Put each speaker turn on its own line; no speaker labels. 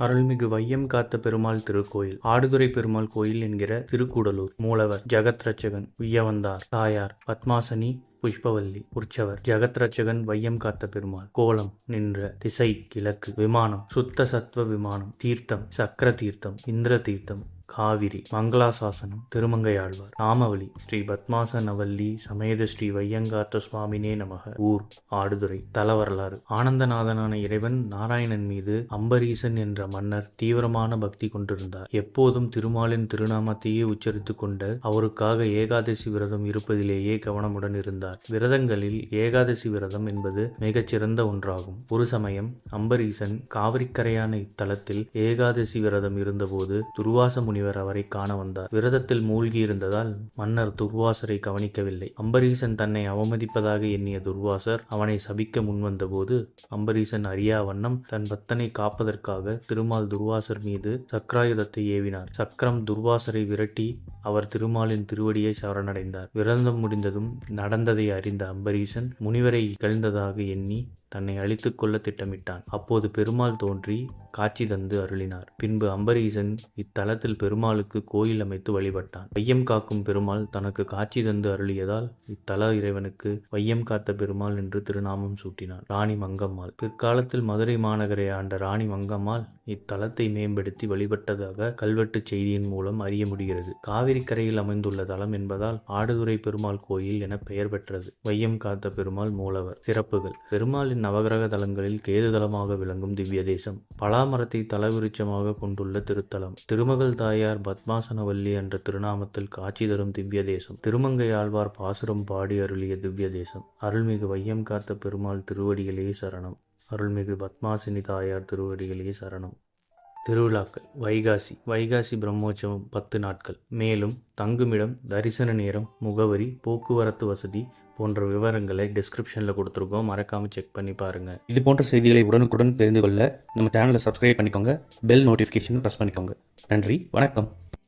அருள்மிகு வையம் காத்த பெருமாள் திருக்கோயில் ஆடுதுறை பெருமாள் கோயில் என்கிற திருக்கூடலூர். மூலவர் ஜெகத்ரட்சகன் உய்யவந்தார். தாயார் பத்மாசனி புஷ்பவல்லி உற்சவர். ஜெகத்ரட்சகன் வையம் காத்த பெருமாள். கோலம் நின்ற திசை கிழக்கு. விமானம் சுத்த சத்வ விமானம். தீர்த்தம் சக்கர தீர்த்தம் இந்திர தீர்த்தம். காவிரி மங்களாசாசனம் திருமங்கையாழ்வார் நாமவழி ஸ்ரீ பத்மாசனவல்லி சமேத ஸ்ரீ வையங்காத்த சுவாமினே நமக. ஊர் ஆடுதுறை தல வரலாறு ஆனந்தநாதனான இறைவன் நாராயணன் மீது அம்பரீசன் என்ற மன்னர் தீவிரமான பக்தி கொண்டிருந்தார். எப்போதும் திருமாலின் திருநாமத்தையே உச்சரித்துக் கொண்டு அவருக்காக ஏகாதசி விரதம் இருப்பதிலேயே கவனமுடன் இருந்தார். விரதங்களில் ஏகாதசி விரதம் என்பது மிகச்சிறந்த ஒன்றாகும். ஒரு சமயம் அம்பரீசன் காவிரிக்கரையான இத்தலத்தில் ஏகாதசி விரதம் இருந்தபோது துர்வாச முனிவர் அவரை காண வந்தார். விரதத்தில் மூழ்கி இருந்ததால் மன்னர் துர்வாசரை கவனிக்கவில்லை. அம்பரீசன் தன்னை அவமதிப்பதாக எண்ணிய துர்வாசர் அவனை சபிக்க முன்வந்தபோது அம்பரீசன் அறியா வண்ணம் தன் பக்தனை காப்பதற்காக திருமால் துர்வாசர் மீது சக்கராயுதத்தை ஏவினார். சக்கரம் துர்வாசரை விரட்டி அவர் திருமாலின் திருவடியை சரணடைந்தார். விரதம் முடிந்ததும் நடந்ததை அறிந்த அம்பரீசன் முனிவரை இகழ்ந்ததாக எண்ணி தன்னை அழித்து கொள்ள திட்டமிட்டான். அப்போது பெருமாள் தோன்றி காட்சி தந்து அருளினார். பின்பு அம்பரீசன் இத்தலத்தில் பெருமாளுக்கு கோயில் அமைத்து வழிபட்டான். வையம் காக்கும் பெருமாள் தனக்கு காட்சி தந்து அருளியதால் இத்தல இறைவனுக்கு வையம் காத்த பெருமாள் என்று திருநாமம் சூட்டினார். ராணி மங்கம்மாள். பிற்காலத்தில் மதுரை மாநகரை ஆண்ட ராணி மங்கம்மாள் இத்தலத்தை மேம்படுத்தி வழிபட்டதாக கல்வெட்டுச் செய்தியின் மூலம் அறிய முடிகிறது. காவிரி கரையில் அமைந்துள்ள தலம் என்பதால் ஆடுதுறை பெருமாள் கோயில் என பெயர் பெற்றது. வையம் காத்த பெருமாள் மூலவர். சிறப்புகள். பெருமாளின் நவகிரக தலங்களில் கேது தலமாக விளங்கும் திவ்ய தேசம் பலாமரத்தை தலவிருச்சமாக கொண்டுள்ள திருத்தலம் திருமகள் தாயார் பத்மாசனவல்லி என்ற திருநாமத்தில் காட்சி தரும் திவ்ய தேசம் திருமங்கை ஆழ்வார் பாசுரம் பாடி அருளிய திவ்ய தேசம் அருள்மிகு வையம் காத்த பெருமாள் திருவடிகளே சரணம் அருள்மிகு பத்மாசினி தாயார் திருவடிகளே சரணம். திருவிழாக்கள் வைகாசி வைகாசி பிரம்மோற்சவம் பத்து நாட்கள் மேலும் தங்குமிடம் தரிசன நேரம் முகவரி போக்குவரத்து வசதி போன்ற விவரங்களை டிஸ்கிரிப்ஷனில் கொடுத்துருக்கோம். மறக்காமல் செக் பண்ணி பாருங்கள்
இது போன்ற செய்திகளை உடனுக்குடன் தெரிந்து கொள்ள நம்ம சேனலை சப்ஸ்கிரைப் பண்ணிக்கோங்க. பெல் நோட்டிஃபிகேஷன் ப்ரெஸ் பண்ணிக்கோங்க. நன்றி. வணக்கம்.